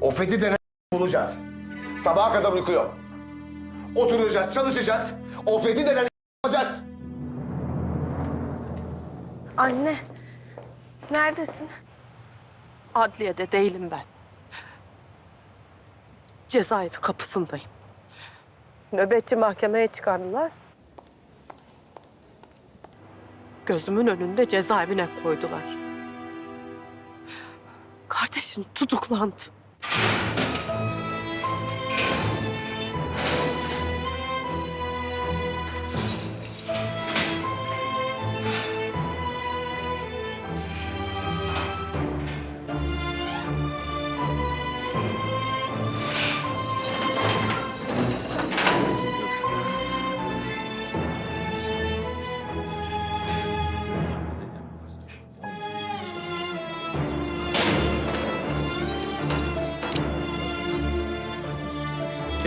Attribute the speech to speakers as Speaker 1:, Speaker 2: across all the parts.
Speaker 1: O Fethi denen bulacağız. Sabaha kadar uyku yok. Oturacağız, çalışacağız. O Fethi denen bulacağız.
Speaker 2: Anne, neredesin?
Speaker 3: Adliyede değilim ben. Cezaevi kapısındayım. Nöbetçi mahkemeye çıkardılar. Gözümün önünde cezaevine koydular. Kardeşin tutuklandı.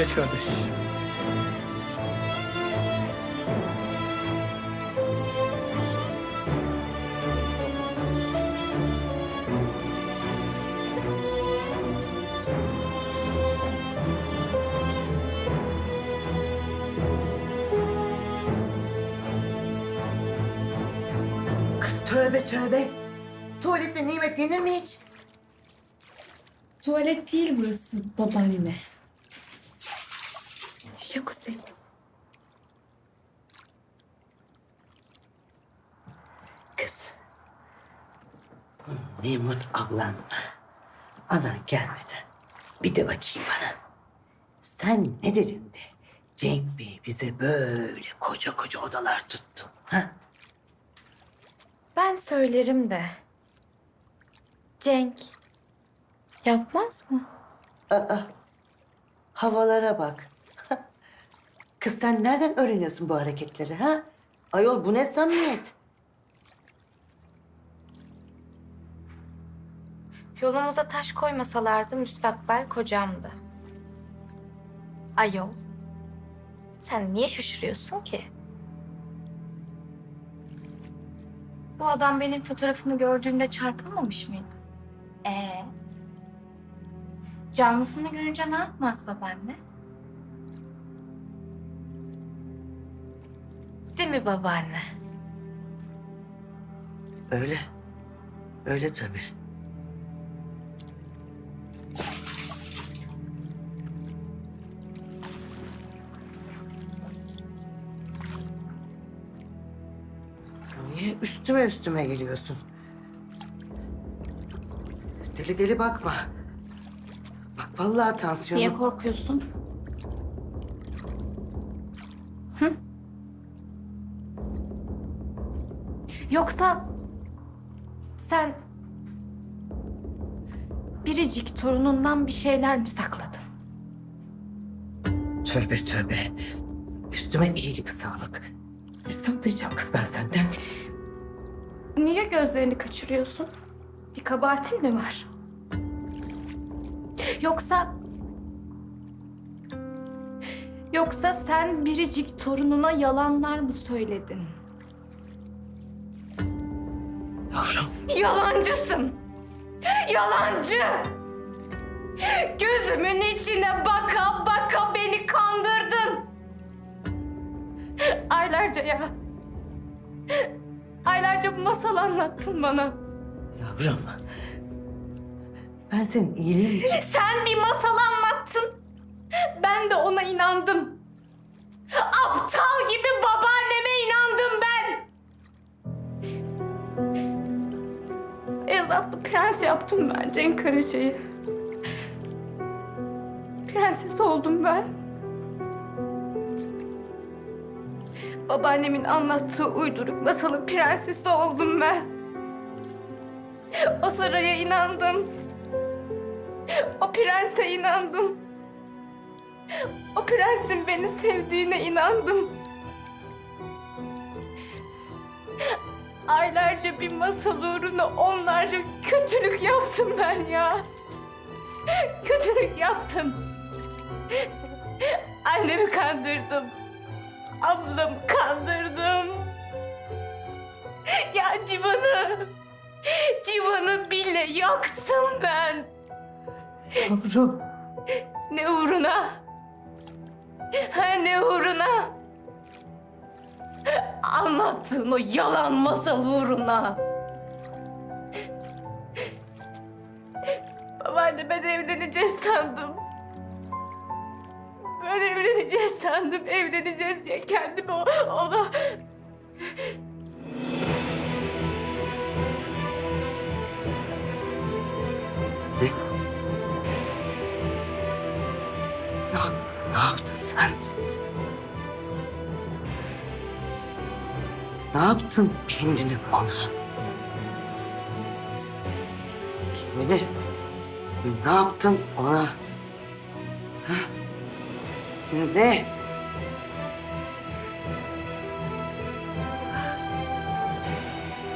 Speaker 4: Geç kardeş.
Speaker 5: Kız tövbe tövbe. Tuvalette nimet yenir mi hiç?
Speaker 6: Tuvalet değil burası babaanne. Jacuzzi.
Speaker 5: Kız. Nimut ablan anan gelmeden bir de bakayım bana. Sen ne dedin de Cenk Bey bize böyle koca koca odalar tuttu. Ha?
Speaker 2: Ben söylerim de. Cenk, yapmaz mı?
Speaker 5: Aa, havalara bak. Kız sen nereden öğreniyorsun bu hareketleri ha? Ayol bu ne samimiyet?
Speaker 2: Yolumuza taş koymasalardı müstakbel kocamdı. Ayol, sen niye şaşırıyorsun ki? Bu adam benim fotoğrafımı gördüğünde çarpılmamış mıydı? Ee, canlısını görünce ne yapmaz babaanne? Mi babaanne?
Speaker 5: Öyle. Öyle tabii. Niye üstüme üstüme geliyorsun? Deli deli bakma. Bak vallahi tansiyonum.
Speaker 2: Niye korkuyorsun? Hı? Yoksa sen biricik torunundan bir şeyler mi sakladın?
Speaker 5: Tövbe tövbe. Üstüme iyilik sağlık. Ne saklayacağım kız ben senden?
Speaker 2: Niye gözlerini kaçırıyorsun? Bir kabahatin mi var? Yoksa... Yoksa sen biricik torununa yalanlar mı söyledin?
Speaker 5: Yavrum.
Speaker 2: Yalancısın! Yalancı! Gözümün içine baka baka beni kandırdın. Aylarca ya. Aylarca bu masal anlattın bana.
Speaker 5: Yavrum. Ben senin iyiliğin için...
Speaker 2: Sen bir masal anlattın. Ben de ona inandım. Ezatlı prens yaptım ben Cenk Karaca'yı. Prenses oldum ben. Babaannemin anlattığı uyduruk masalın prensesi oldum ben. O saraya inandım. O prense inandım. O prensin beni sevdiğine inandım. Aylarca bir masal uğruna onlarca kötülük yaptım ben ya. Kötülük yaptım. Annemi kandırdım. Ablamı kandırdım. Ya Civan'ı, Civan'ı bile yaktım ben.
Speaker 5: Yavrum.
Speaker 2: Ne uğruna? Ha ne uğruna? Anlattığın o yalan masal uğruna. Babaanne ben evleneceğiz sandım. Ben evleneceğiz sandım. Evleneceğiz diye kendimi ona...
Speaker 5: Ne, ne yaptın sen? Ne yaptın kendini ona? Kendini ne yaptın ona? Ha? Ne?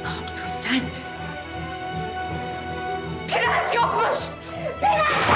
Speaker 5: Ne yaptın sen?
Speaker 2: Prens yokmuş! Prens